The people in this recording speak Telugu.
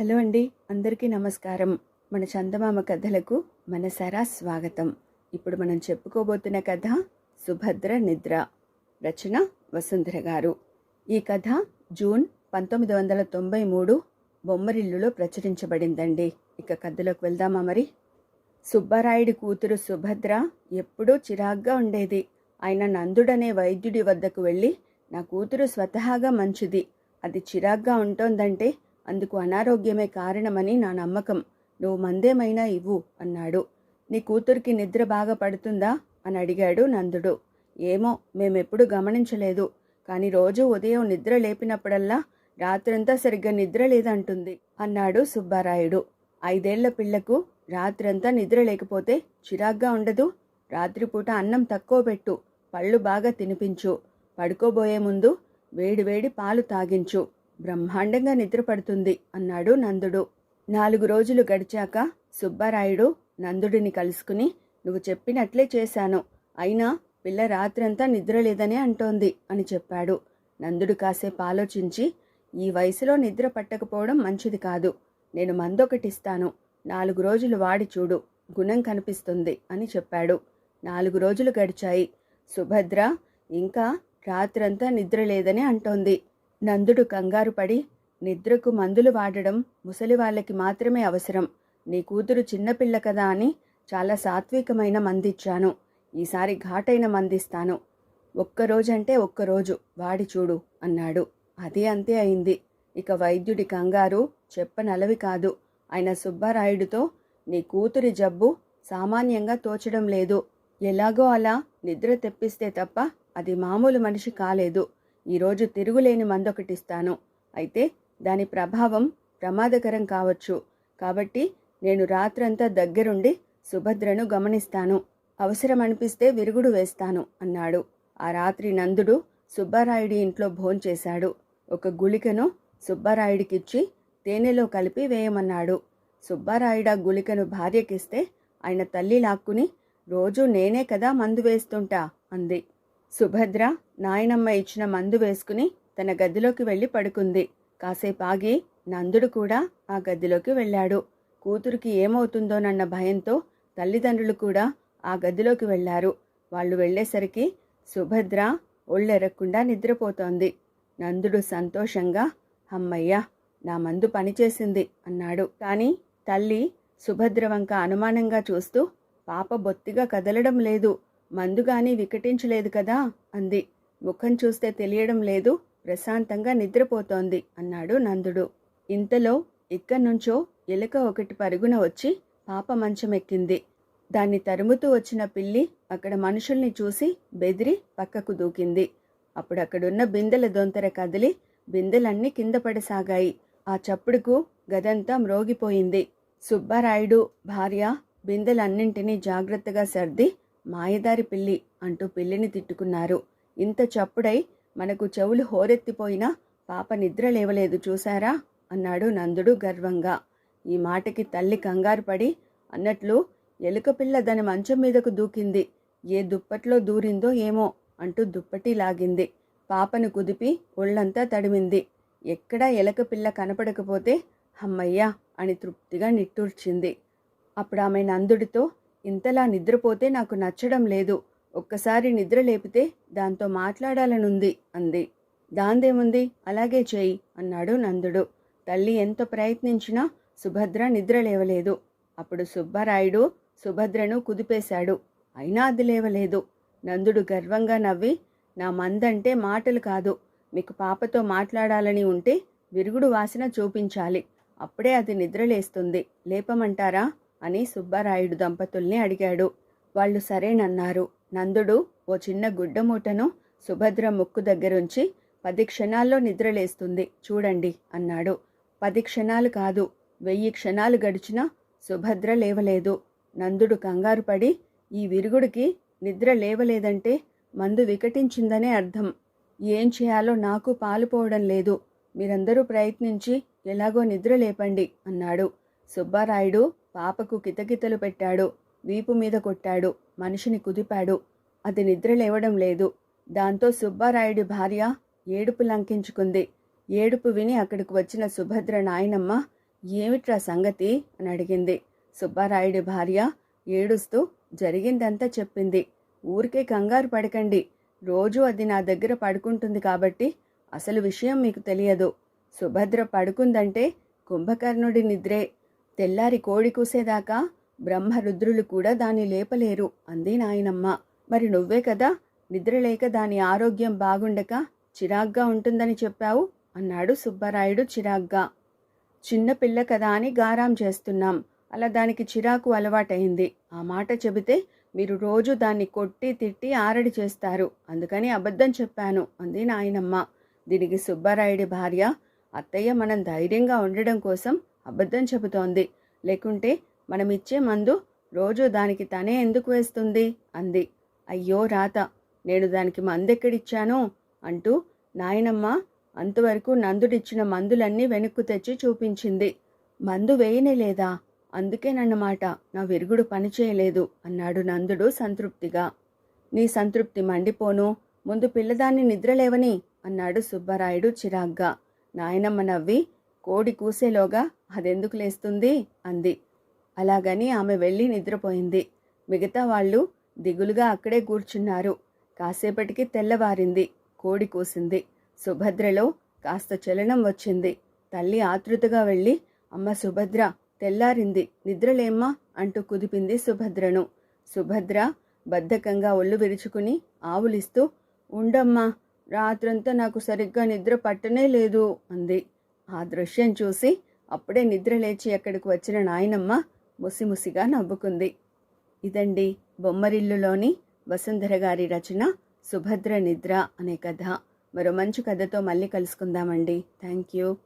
హలో అండి అందరికీ నమస్కారం. మన చందమామ కథలకు మనసారా స్వాగతం. ఇప్పుడు మనం చెప్పుకోబోతున్న కథ సుభద్ర నిద్ర రచన వసుంధర గారు. ఈ కథ జూన్ పంతొమ్మిది వందల తొంభై మూడు బొమ్మరిల్లులో ప్రచురించబడిందండి. ఇక కథలోకి వెళ్దామా మరి? సుబ్బరాయుడి కూతురు సుభద్ర ఎప్పుడూ చిరాగ్గా ఉండేది. ఆయన నందుడనే వైద్యుడి వద్దకు వెళ్ళి నా కూతురు స్వతహాగా మంచిది. అది చిరాగ్గా ఉంటోందంటే అందుకు అనారోగ్యమే కారణమని నా నమ్మకం. నువ్వు మందేమైనా ఇవ్వు అన్నాడు. నీ కూతురికి నిద్ర బాగా పడుతుందా? అని అడిగాడు నందుడు. ఏమో మేమెప్పుడు గమనించలేదు. కానీ రోజు ఉదయం నిద్ర లేపినప్పుడల్లా రాత్రంతా సరిగ్గా నిద్ర లేదంటుంది అన్నాడు సుబ్బారాయుడు. ఐదేళ్ళ పిల్లకు రాత్రంతా నిద్ర లేకపోతే చిరాగ్గా ఉండదు. రాత్రిపూట అన్నం తక్కువ పెట్టు పళ్ళు బాగా తినిపించు. పడుకోబోయే ముందు వేడివేడి పాలు తాగించు. బ్రహ్మాండంగా నిద్రపడుతుంది అన్నాడు నందుడు. నాలుగు రోజులు గడిచాక సుబ్బారాయుడు నందుడిని కలుసుకుని నువ్వు చెప్పినట్లే చేశాను. అయినా పిల్ల రాత్రంతా నిద్రలేదనే అంటోంది అని చెప్పాడు. నందుడు కాసేపు ఆలోచించి ఈ వయసులో నిద్ర పట్టకపోవడం మంచిది కాదు. నేను మందొకటిస్తాను నాలుగు రోజులు వాడి చూడు. గుణం కనిపిస్తుంది అని చెప్పాడు. నాలుగు రోజులు గడిచాయి. సుభద్ర ఇంకా రాత్రంతా నిద్రలేదని అంటోంది. నందుడు కంగారు పడి నిద్రకు మందులు వాడడం ముసలి వాళ్ళకి మాత్రమే అవసరం. నీ కూతురు చిన్నపిల్ల కదా అని చాలా సాత్వికమైన మందిచ్చాను. ఈసారి ఘాటైన మందిస్తాను. ఒక్కరోజంటే ఒక్కరోజు వాడి చూడు అన్నాడు. అది అంతే అయింది. ఇక వైద్యుడి కంగారు చెప్పనలవి కాదు. ఆయన సుబ్బారాయుడితో నీ కూతురి జబ్బు సామాన్యంగా తోచడం లేదు. ఎలాగో అలా నిద్ర తెప్పిస్తే తప్ప అది మామూలు మనిషి కాలేదు. ఈరోజు తిరుగులేని మందొకటిస్తాను. అయితే దాని ప్రభావం ప్రమాదకరం కావచ్చు. కాబట్టి నేను రాత్రంతా దగ్గరుండి సుభద్రను గమనిస్తాను. అవసరం అనిపిస్తే విరుగుడు వేస్తాను అన్నాడు. ఆ రాత్రి నందుడు సుబ్బారాయుడి ఇంట్లో భోంచేశాడు. ఒక గుళికను సుబ్బారాయుడికిచ్చి తేనెలో కలిపి వేయమన్నాడు. సుబ్బారాయుడు ఆ గుళికను భార్యకిస్తే ఆయన తల్లి లాక్కుని రోజూ నేనే కదా మందు వేస్తుంటా అంది. సుభద్ర నాయనమ్మ ఇచ్చిన మందు వేసుకుని తన గదిలోకి వెళ్ళి పడుకుంది. కాసేపు ఆగి నందుడు కూడా ఆ గదిలోకి వెళ్ళాడు. కూతురికి ఏమవుతుందోనన్న భయంతో తల్లిదండ్రులు కూడా ఆ గదిలోకి వెళ్ళారు. వాళ్ళు వెళ్ళేసరికి సుభద్ర ఒళ్ళెరక్కుండా నిద్రపోతోంది. నందుడు సంతోషంగా అమ్మయ్యా నా మందు పనిచేసింది అన్నాడు. కానీ తల్లి సుభద్ర వంక అనుమానంగా చూస్తూ పాప బొత్తిగా కదలడం లేదు. మందుగాని వికటించలేదు కదా అంది. ముఖం చూస్తే తెలియడం లేదు ప్రశాంతంగా నిద్రపోతోంది అన్నాడు నందుడు. ఇంతలో ఇక్కడ్నుంచో ఎలుక ఒకటి పరుగున వచ్చి పాప మంచమెక్కింది దాన్ని తరుముతూ వచ్చిన పిల్లి అక్కడ మనుషుల్ని చూసి బెదిరి పక్కకు దూకింది. అప్పుడక్కడున్న బిందెల దొంతర కదిలి బిందెలన్నీ కింద పడసాగాయి. ఆ చప్పుడుకు గదంతా మ్రోగిపోయింది. సుబ్బారాయుడు భార్య బిందెలన్నింటినీ జాగ్రత్తగా సర్ది మాయదారి పిల్లి అంటూ పిల్లిని తిట్టుకున్నారు. ఇంత చప్పుడై మనకు చెవులు హోరెత్తిపోయినా పాప నిద్ర లేవలేదు చూశారా? అన్నాడు నందుడు గర్వంగా. ఈ మాటకి తల్లి కంగారు పడి అన్నట్లు ఎలుక పిల్ల దాని మంచం మీదకు దూకింది. ఏ దుప్పట్లో దూరిందో ఏమో అంటూ దుప్పటి లాగింది. పాపను కుదిపి ఒళ్ళంతా తడిమింది. ఎక్కడా ఎలక పిల్ల కనపడకపోతే హమ్మయ్యా అని తృప్తిగా నిట్టూర్చింది. అప్పుడు ఆమె నందుడితో ఇంతలా నిద్రపోతే నాకు నచ్చడం లేదు. ఒక్కసారి నిద్ర లేపితే దాంతో మాట్లాడాలనుంది అంది. దాందేముంది? అలాగే చేయి అన్నాడు నందుడు. తల్లి ఎంత ప్రయత్నించినా సుభద్ర నిద్ర లేవలేదు. అప్పుడు సుబ్బారాయుడు సుభద్రను కుదిపేశాడు. అయినా అది లేవలేదు. నందుడు గర్వంగా నవ్వి నా మందంటే మాటలు కాదు. మీకు పాపతో మాట్లాడాలని ఉంటే విరుగుడు వాసన చూపించాలి. అప్పుడే అది నిద్రలేస్తుంది లేపమంటారా? అని సుబ్బారాయుడు దంపతుల్ని అడిగాడు. వాళ్ళు సరేనన్నారు. నందుడు ఓ చిన్న గుడ్డమూటను సుభద్ర ముక్కు దగ్గరుంచి పది క్షణాల్లో నిద్రలేస్తుంది చూడండి అన్నాడు. పది క్షణాలు కాదు వెయ్యి క్షణాలు గడిచినా సుభద్ర లేవలేదు. నందుడు కంగారు పడి ఈ విరుగుడికి నిద్ర లేవలేదంటే మందు వికటించిందనే అర్థం. ఏం చేయాలో నాకు పాలుపోవడం లేదు. మీరందరూ ప్రయత్నించి ఎలాగో నిద్ర లేపండి అన్నాడు. సుబ్బారాయుడు పాపకు కితకితలు పెట్టాడు వీపు మీద కొట్టాడు మనిషిని కుదిపాడు. అది నిద్ర లేవడం లేదు. దాంతో సుబ్బారాయుడి భార్య ఏడుపు లంకించుకుంది. ఏడుపు విని అక్కడికి వచ్చిన సుభద్ర నాయనమ్మ ఏమిట్రా సంగతి? అని అడిగింది. సుబ్బారాయుడి భార్య ఏడుస్తూ జరిగిందంతా చెప్పింది. ఊరికే కంగారు పడకండి. రోజు అది నా దగ్గర పడుకుంటుంది కాబట్టి అసలు విషయం మీకు తెలియదు. సుభద్ర పడుకుందంటే కుంభకర్ణుడి నిద్రే. తెల్లారి కోడి కూసేదాకా బ్రహ్మరుద్రులు కూడా దాన్ని లేపలేరు అంది నాయనమ్మ. మరి నువ్వే కదా నిద్రలేక దాని ఆరోగ్యం బాగుండక చిరాగ్గా ఉంటుందని చెప్పావు అన్నాడు సుబ్బరాయుడు చిరాగ్గా. చిన్నపిల్ల కదా అని గారాం చేస్తున్నాం అలా దానికి చిరాకు అలవాటైంది. ఆ మాట చెబితే మీరు రోజు దాన్ని కొట్టి తిట్టి ఆరడి చేస్తారు అందుకని అబద్ధం చెప్పాను అంది నాయనమ్మ. దీనికి సుబ్బారాయుడి భార్య అత్తయ్య మనం ధైర్యంగా ఉండడం కోసం అబద్ధం చెబుతోంది. లేకుంటే మనం ఇచ్చే మందు రోజు దానికి తనే ఎందుకు వేస్తుంది? అంది. అయ్యో రాత నేను దానికి మందెక్కడిచ్చాను? అంటూ నాయనమ్మ అంతవరకు నందుడిచ్చిన మందులన్నీ వెనక్కు తెచ్చి చూపించింది. మందు వేయనే లేదా? అందుకేనన్నమాట నా విరుగుడు పనిచేయలేదు అన్నాడు నందుడు సంతృప్తిగా. నీ సంతృప్తి మండిపోను ముందు పిల్లదాన్ని నిద్రలేవని అన్నాడు సుబ్బరాయుడు చిరాగ్గా. నాయనమ్మ నవ్వి కోడి కూసేలోగా అదెందుకు లేస్తుంది? అంది. అలాగని ఆమె వెళ్ళి నిద్రపోయింది. మిగతా వాళ్ళు దిగులుగా అక్కడే కూర్చున్నారు. కాసేపటికి తెల్లవారింది. కోడి కూసింది. సుభద్రలో కాస్త చలనం వచ్చింది. తల్లి ఆతృతగా వెళ్ళి అమ్మ సుభద్ర తెల్లారింది. నిద్రలేమ్మా అంటూ కుదిపింది సుభద్రను. సుభద్ర బద్ధకంగా ఒళ్ళు విరుచుకుని ఆవులిస్తూ ఉండమ్మా రాత్రంతా నాకు సరిగ్గా నిద్ర పట్టనే లేదు అంది. ఆ దృశ్యం చూసి అప్పుడే నిద్ర లేచి అక్కడికి వచ్చిన నాయనమ్మ ముసిముసిగా నవ్వుకుంది. ఇదండి బొమ్మరిల్లులోని వసుంధర గారి రచన సుభద్ర నిద్ర అనే కథ. మరో మంచి కథతో మళ్ళీ కలుసుకుందామండి. Thank you